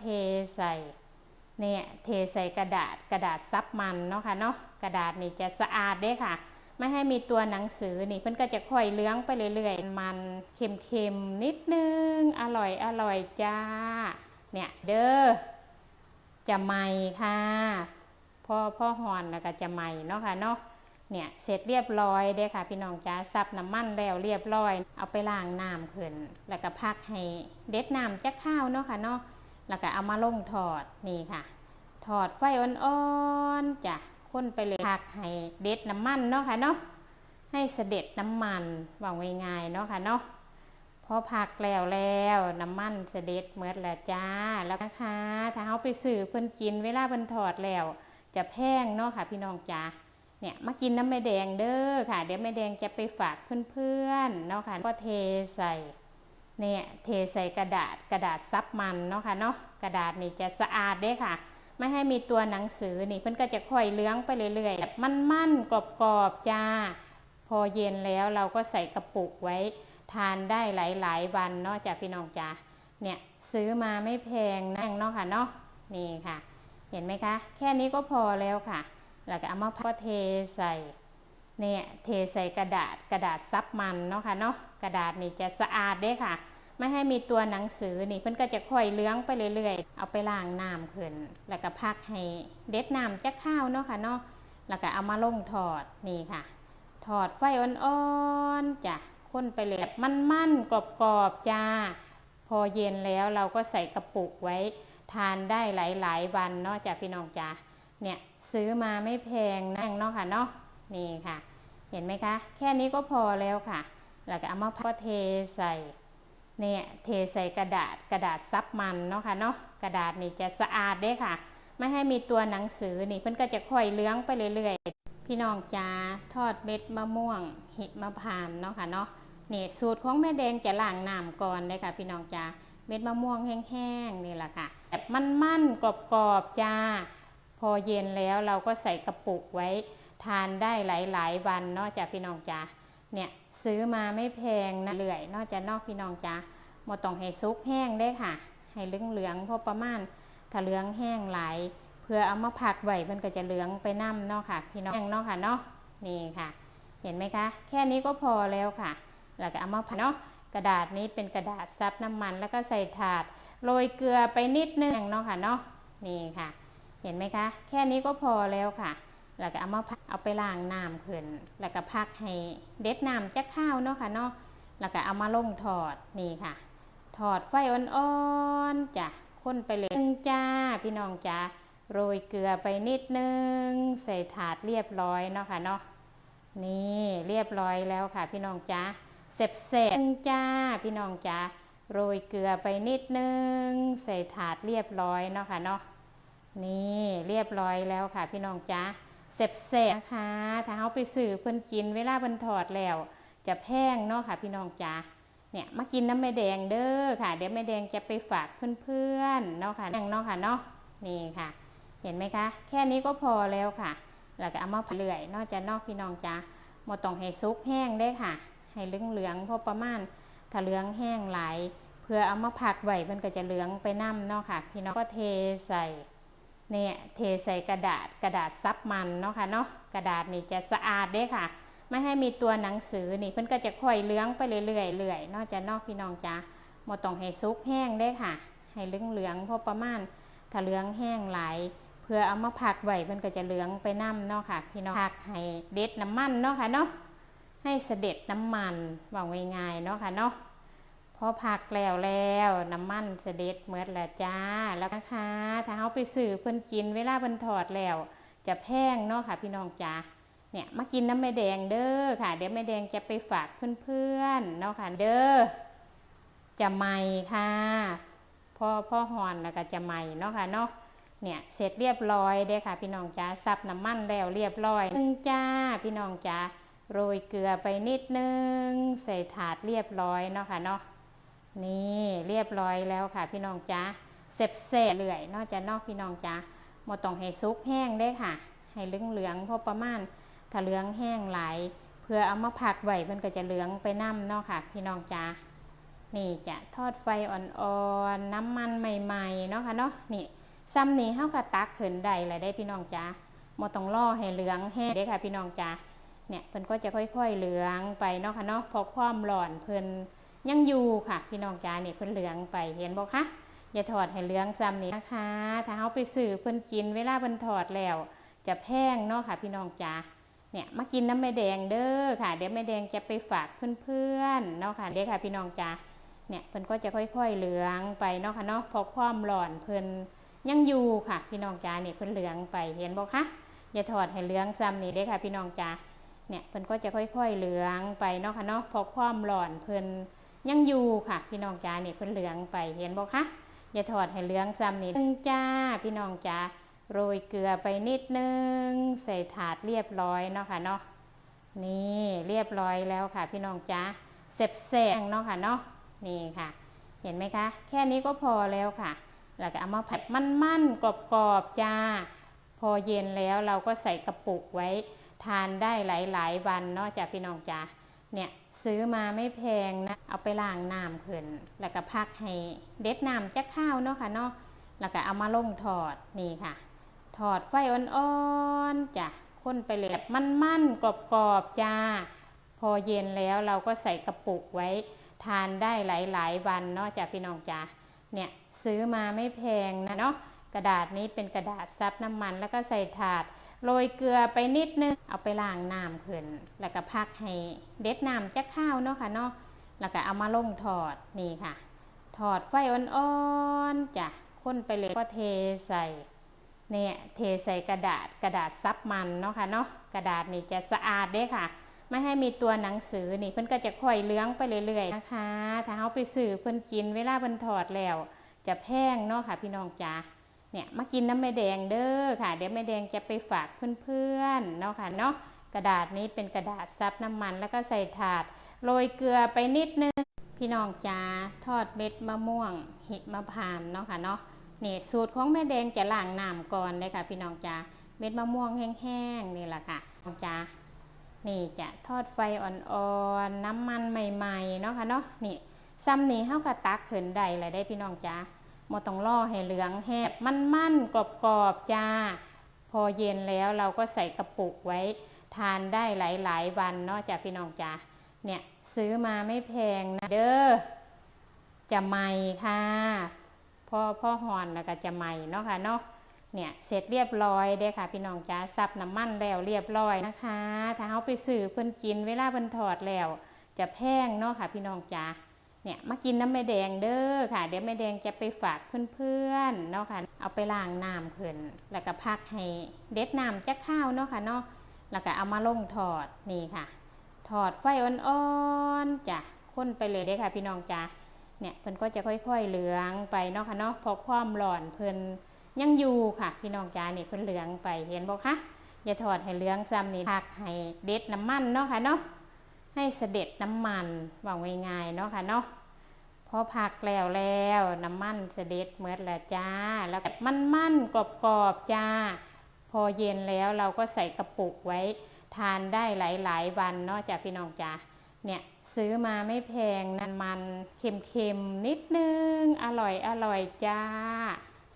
เทใส่เนี่ยเทใส่กระดาษกระดาษซับมันเนาะค่ะเนาะกระดาษนี่จะสะอาดด้ค่ะ ไม่ให้มีตัวหนังสือนี่เพิ่นก็จะค่อยเลื้องไปเรื่อยๆ มันเค็มๆนิดนึง อร่อยอร่อยจ้า เนี่ยเด้อจะใหม่ค่ะพ่อพ่อหอนแล้วก็จะใหม่เนาะค่ะเนาะเนี่ยเสร็จเรียบร้อยเด้ค่ะ พี่น้องจ้าซับน้ำมันแล้วเรียบร้อย เอาไปล้างน้ำขึ้น แล้วก็พักให้เด็ดน้ำจักข้าวเนาะค่ะเนาะ แล้วก็เอามาลงถอดนี่ค่ะ ถอดไฟอ่อนๆจ้ะค้นไปเลยพักให้เด็ดน้ำมันเนาะค่ะเนาะให้เสด็จน้ำมันวางไว้ง่ายเนาะค่ะเนาะพอพักแล้วแล้วน้ำมันเสด็จเมื่อแล้วจ้าแล้วนะคะถ้าเขาไปสื่อเพิ่นกินเวลาเพิ่นถอดแล้ว จะแพงเนาะค่ะ พี่น้องจ้าเนี่ยมากินน้ำแม่แดงเด้อค่ะ เดี๋ยวแม่แดงจะไปฝากเพื่อนๆเนาะค่ะก็เทใส่ เนี่ยเทใส่กระดาษกระดาษซับมันเนาะค่ะเนาะกระดาษนี่จะสะอาดด้ค่ะ ไม่ให้มีตัวหนังสือนี่เพิ่นก็จะค่อยเลื้องไปเรื่อยๆแบบมันๆกรอบๆจ้า พอเย็นแล้วเราก็ใส่กระปุกไว้ ทานได้หลายๆวันเนาะจ้าพี่น้องจ้าเนี่ยซื้อมาไม่แพงนะเนาะค่ะเนาะนี่ค่ะ เห็นไหมคะ แค่นี้ก็พอแล้วค่ะ แล้วก็เอามาก็เทใส่ เนี่ยเทใส่กระดาษกระดาษซับมันเนาะค่ะเนาะกระดาษนี่จะสะอาดด้ค่ะ ไม่ให้มีตัวหนังสือนี่เพิ่นก็จะค่อยเลื้องไปเรื่อยๆ เอาไปล้างน้ำขึ้น แล้วก็พักให้เด็ดน้ำจักข้าวเนาะค่ะเนาะแล้วก็เอามาลงถอดนี่ค่ะถอดไฟอ่อนๆจ้ะค้นไปเลยมันๆกรอบๆจ้า พอเย็นแล้วเราก็ใส่กระปุกไว้ ทานได้หลายๆวันเนาะจ้ะพี่น้องจ้าเนี่ยซื้อมาไม่แพงนะเนาะค่ะเนาะนี่ค่ะ เห็นไหมคะ แค่นี้ก็พอแล้วค่ะ แล้วก็เอามาก็เทใส่เนี่ยเทใส่กระดาษกระดาษซับมันเนาะค่ะเนาะกระดาษนี่จะสะอาดเด้ค่ะ ไม่ให้มีตัวหนังสือนี่เพิ่นก็จะค่อยเลื้องไปเรื่อยๆ พี่น้องจ้าทอดเม็ดมะม่วง หิมะพานเนาะค่ะเนาะนี่สูตรของแม่แดงจะล้างน้ำก่อนเลยค่ะ พี่น้องจ้าเม็ดมะม่วงแห้งๆนี่แหละค่ะแบบมันๆกรอบๆจ้า พอเย็นแล้วเราก็ใส่กระปุกไว้ ทานได้หลาย ๆ วันเนาะจ้าพี่น้องจ้าเนี่ยซื้อมาไม่แพงนะเลื่อยนอกจากนอกพี่น้องจ้าหมดต้องให้ซุปแห้งได้ค่ะ ให้เหลืองๆพอประมาณถ้าเหลืองแห้งหลายเพื่อเอามาผักไว้มันก็จะเหลืองไปน้ำเนาะค่ะ พี่น้องเนาะค่ะเนาะนี่ค่ะ เห็นไหมคะ แค่นี้ก็พอแล้วค่ะ แล้วก็เอามาผัดเนาะกระดาษนี้เป็นกระดาษซับน้ำมันแล้วก็ใส่ถาดโรยเกลือไปนิดนึงเนาะค่ะเนาะนี่ค่ะ เห็นไหมคะ แค่นี้ก็พอแล้วค่ะ แล้วก็เอามาเอาไปล้างน้ำขึ้น แล้วก็พักให้เด็ดน้ำจักข้าวเนาะค่ะเนาะ แล้วก็เอามาลงถอดนี่ค่ะถอดไฟอ่อนๆจ้ะค้นไปเลยนึงจ้าพี่น้องจ้าโรยเกลือไปนิดนึง ใส่ถาดเรียบร้อยเนาะค่ะเนาะ นี่เรียบร้อยแล้วค่ะ พี่น้องจ้าเสร็จเสร็จจ้าพี่น้องจ้าโรยเกลือไปนิดนึง ใส่ถาดเรียบร้อยเนาะค่ะเนาะ นี่เรียบร้อยแล้วค่ะ พี่น้องจ้า เสร็จเสร็จนะคะ ถ้าเอาไปสื่อเพิ่นกินเวลาเพิ่นถอดแล้ว จะแพงเนาะค่ะพี่น้องจ้าเนี่ยมากินน้ำแม่แดงเด้อค่ะ เดี๋ยวแม่แดงจะไปฝากเพื่อนๆเนาะค่ะแดงเนาะค่ะเนาะนี่ค่ะ เห็นไหมคะ แค่นี้ก็พอแล้วค่ะแล้วก็เอามาเลื่อยนอกจากนอกพี่น้องจ้าหมดต้องให้ซุปแห้งได้ค่ะ ให้เหลืองๆพอประมาณถ้าเหลืองแห้งหลายเพื่อเอามาผักไว้มันก็จะเหลืองไปน้ำเนาะค่ะ พี่น้องก็เทใส่ เนี่ยเทใส่กระดาษกระดาษซับมันเนาะค่ะเนาะกระดาษนี่จะสะอาดได้ค่ะ ไม่ให้มีตัวหนังสือนี่เพิ่นก็จะค่อยเลื้องไปเรื่อยๆเรื่อยนอกจากนอกพี่น้องจ้าหมดต้องให้ซุปแห้งได้ค่ะ ให้เหลืองพอประมาณถ้าเลืองแห้งหลายเพื่อเอามาผักไว้มันก็จะเหลืองไปน้ำเนาะค่ะพี่น้องผักให้เด็ดน้ำมันเนาะค่ะเนาะให้เสด็จน้ำมันวางไว้ง่ายเนาะค่ะเนาะ พอผักแล้วแล้วน้ำมันเสด็จเมื่อล้วจ้าแล้วนะคะถ้าเอาไปสื่อเพิ่นกินเวลาเพิ่นถอดแล้ว จะแพงเนาะค่ะ พี่น้องจ้าเนี่ยมากินน้ำแม่แดงเด้อค่ะ เดี๋ยวแม่แดงจะไปฝากเพื่อนๆเนาะค่ะเด้อจะใหม่ค่ะพ่อพ่อหอนแล้วก็จะใหม่เนาะค่ะเนาะเนี่ยเสร็จเรียบร้อยเด้อค่ะ พี่น้องจ้าซับน้ำมันแล้วเรียบร้อยนึ่งจ้าพี่น้องจ้าโรยเกลือไปนิดนึง ใส่ถาดเรียบร้อยเนาะค่ะเนาะ นี่เรียบร้อยแล้วค่ะพี่น้องจ้าเสร็จเสร็จเลื่อยนอกจากนอกพี่น้องจ้าหมดต้องให้ซุปแห้งได้ค่ะ ให้เหลืองๆพอประมาณถ้าเหลืองแห้งไหลเพื่อเอามาผักไว้มันก็จะเหลืองไปน้ำเนาะค่ะ พี่น้องจ้านี่จะทอดไฟอ่อนๆน้ำมันใหม่ๆเนาะค่ะเนาะนี่ซ้ำนี่เฮาก็ตักขึ้นได้เลยได้พี่น้องจ้าบ่ต้องรอให้เหลืองแห้งเด้ค่ะ พี่น้องจ้าเนี่ยเพิ่นก็จะค่อย ๆเหลืองไปเนาะค่ะเนาะเพราะความร้อนเพิ่น ยังอยู่ค่ะ พี่น้องจ้าเนี่ยเพิ่นเหลืองไปเห็นบ่คะอย่าถอดให้เหลืองซ้ำนี่นะคะ ถ้าเฮาไปซื้อเพิ่นกินเวลาเพิ่นถอดแล้ว จะแพงเนาะค่ะ พี่น้องจ้าเนี่ยมากินน้ำแม่แดงเด้อค่ะ เดี๋ยวแม่แดงจะไปฝากเพื่อนๆเนาะค่ะเด้อค่ะ พี่น้องจ้าเนี่ยเพิ่นก็จะค่อยๆเหลืองไปเนาะค่ะเนาะพราะความร้อนเพิ่นยังอยู่ค่ะ พี่น้องจ้าเนี่ยเพิ่นเหลืองไปเห็นบ่คะอย่าถอดให้เหลืองซ้ำนี่เด้อค่ะ พี่น้องจ้าเนี่ยเพิ่นก็จะค่อยๆเหลืองไปเนาะค่ะเนาะพราะความร้อนเพิ่น ยังอยู่ค่ะ พี่น้องจ้าเนี่ยเพิ่นเหลืองไปเห็นบ่คะอย่าถอดให้เหลืองซ้ำนี่นึงจ้าพี่น้องจ้าโรยเกลือไปนิดนึง ใส่ถาดเรียบร้อยเนาะค่ะเนาะนี่เรียบร้อยแล้วค่ะ พี่น้องจ้าเสบแสงเนาะค่ะเนาะนี่ค่ะ เห็นไหมคะ แค่นี้ก็พอแล้วค่ะแล้วก็เอามาผัดมันๆกรอบๆจ้า พอเย็นแล้วเราก็ใส่กระปุกไว้ ทานได้หลายๆวันเนาะจ้าพี่น้องจ้าเนี่ย ซื้อมาไม่แพงนะ เอาไปล้างน้ำขึ้น แล้วก็พักให้เด็ดน้ำจาข้าวเนาะค่ะเนาะ แล้วก็เอามาลงถอดนี่ค่ะถอดไฟอ่อนๆจ้ะค้นไปเลยมันๆกรอบๆจ้า พอเย็นแล้วเราก็ใส่กระปุกไว้ ทานได้หลายๆวันเนาะจ้ะพี่น้องจ้าเนี่ยซื้อมาไม่แพงนะเนาะ กระดาษนี้เป็นกระดาษซับน้ำมันแล้วก็ใส่ถาด โรยเกลือไปนิดนึง เอาไปล้างน้ำขึ้น แล้วก็พักให้เด็ดน้ำจาข้าวเนาะค่ะเนาะ แล้วก็เอามาลงถอดนี่ค่ะถอดไฟอ่อนๆจ้ะค้นไปเลยก็เทใส่เนี่ยเทใส่กระดาษกระดาษซับมันเนาะค่ะเนาะกระดาษนี่จะสะอาดด้ค่ะ ไม่ให้มีตัวหนังสือนี่เพิ่นก็จะค่อยเลื้องไปเรื่อยๆนะคะ ถ้าเฮาไปซื้อเพิ่นกินเวลาเพิ่นถอดแล้ว จะแพงเนาะค่ะพี่น้องจ๋า เนี่ยมากินน้ำแม่แดงเด้อค่ะ เดี๋ยวแม่แดงจะไปฝากเพื่อนๆเนาะค่ะเนาะกระดาษนี้เป็นกระดาษซับน้ำมันแล้วก็ใส่ถาดโรยเกลือไปนิดนึง พี่น้องจ๋าทอดเม็ดมะม่วงหิมะพานเนาะค่ะเนาะนี่สูตรของแม่แดงจะล้างน้ำก่อนเลยค่ะ พี่น้องจ้าเม็ดมะม่วงแห้งๆนี่แหละค่ะน้องจ้านี่จะทอดไฟอ่อนๆน้ำมันใหม่ๆเนาะค่ะเนาะนี่ซ้ำนี่เฮาก็ตักเขึ้นได้เลยได้พี่น้องจ้า บ่ต้องรอให้เหลืองแหบมันๆกรอบๆจ้า พอเย็นแล้วเราก็ใส่กระปุกไว้ ทานได้หลายๆวันเนาะจ้าพี่น้องจ้าเนี่ยซื้อมาไม่แพงนะเด้อจะใหม่ค่ะพ่อพ่อหอนแล้วก็จะใหม่เนาะค่ะเนาะเนี่ยเสร็จเรียบร้อยเด้อค่ะ พี่น้องจ้าซับน้ำมันแล้วเรียบร้อยนะคะ ถ้าเอาไปซื้อเพิ่นกินเวลาเพิ่นถอดแล้ว จะแพงเนาะค่ะพี่น้องจ้า เนี่ยมากินน้ำแม่แดงเด้อค่ะ เดี๋ยวแม่แดงจะไปฝากเพื่อนๆเนาะค่ะเอาไปล้างน้ำขึ้น แล้วก็พักให้เด็ดน้ำจากข้าวเนาะค่ะเนาะแล้วก็เอามาลงถอดนี่ค่ะ ถอดไฟอ่อนๆจ้ะค้นไปเลยเด้ค่ะพี่น้องจ้าเนี่ยเพิ่นก็จะค่อย ๆเหลืองไปเนาะค่ะเนาะพราะความร้อนเพิ่นยังอยู่ค่ะ พี่น้องจ้าเนี่ยเพิ่นเหลืองไปเห็นบ่คะอย่าถอดให้เหลืองซ้ำนี่พักให้เด็ดน้ำมันเนาะค่ะเนาะ ให้เสด็จน้ำมันว่าง่ายๆเนาะค่ะเนาะพอพักแล้วแล้วน้ำมันเสด็จเมื่อแล้วจ้า แล้วก็มันๆกรอบๆจ้า พอเย็นแล้วเราก็ใส่กระปุกไว้ ทานได้หลายๆวันเนาะจ้าพี่น้องจ้าเนี่ยซื้อมาไม่แพงนะมันเค็มๆนิดนึง อร่อยอร่อยจ้า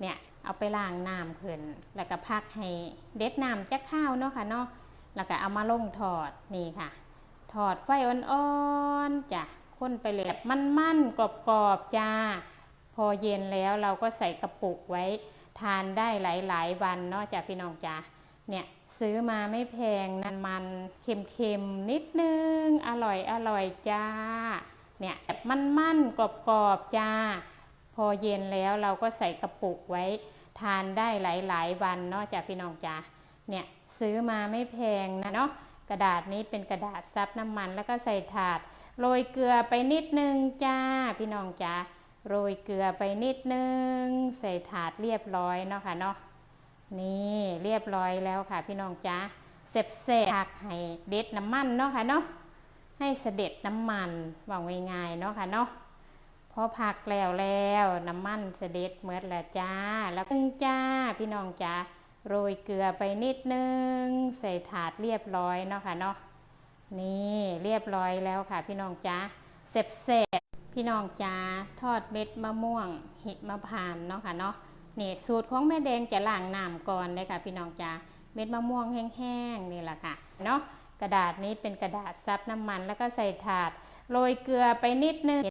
เนี่ยเอาไปล้างน้ำขึ้น แล้วก็พักให้เด็ดน้ำจากข้าวเนาะค่ะเนาะแล้วก็เอามาลงถอดนี่ค่ะ ถอดไฟอ่อนๆจ้ะค้นไปเลยแบบมันๆกรอบๆจ้า พอเย็นแล้วเราก็ใส่กระปุกไว้ ทานได้หลายๆวันเนาะจ้ะพี่น้องจ้าเนี่ยซื้อมาไม่แพงนะมันเค็มๆนิดนึง อร่อยอร่อยจ้า เนี่ยแบบมันๆกรอบๆจ้า พอเย็นแล้วเราก็ใส่กระปุกไว้ ทานได้หลายๆวันเนาะจ้ะพี่น้องจ้าเนี่ยซื้อมาไม่แพงนะเนาะ กระดาษนี้เป็นกระดาษซับน้ำมัน แล้วก็ใส่ถาดโรยเกลือไปนิดนึงจ้าพี่น้องจ้าโรยเกลือไปนิดนึง ใส่ถาดเรียบร้อยเนาะค่ะเนาะนี่เรียบร้อยแล้วค่ะ พี่น้องจ้าเสบเสบผักให้เด็ดน้ำมันเนาะค่ะเนาะให้เสด็จน้ำมันว่าง่ายๆเนาะค่ะเนาะพอผักแล้วแล้วน้ำมันเสด็จเมื่อแล้วจ้า แล้วตึงจ้าพี่น้องจ้า โรยเกลือไปนิดนึง ใส่ถาดเรียบร้อยเนาะค่ะเนาะนี่เรียบร้อยแล้วค่ะ พี่น้องจ้าเสบเสบพี่น้องจ้าทอดเม็ดมะม่วงห็ดมะพานเนาะค่ะเนาะนี่สูตรของแม่แดงจะล้างน้ำก่อนเลยค่ะ พี่น้องจ้าเม็ดมะม่วงแห้งๆนี่แหละค่ะเนาะกระดาษนี้เป็นกระดาษซับน้ำมัน แล้วก็ใส่ถาด โรยเกลือไปนิดนึง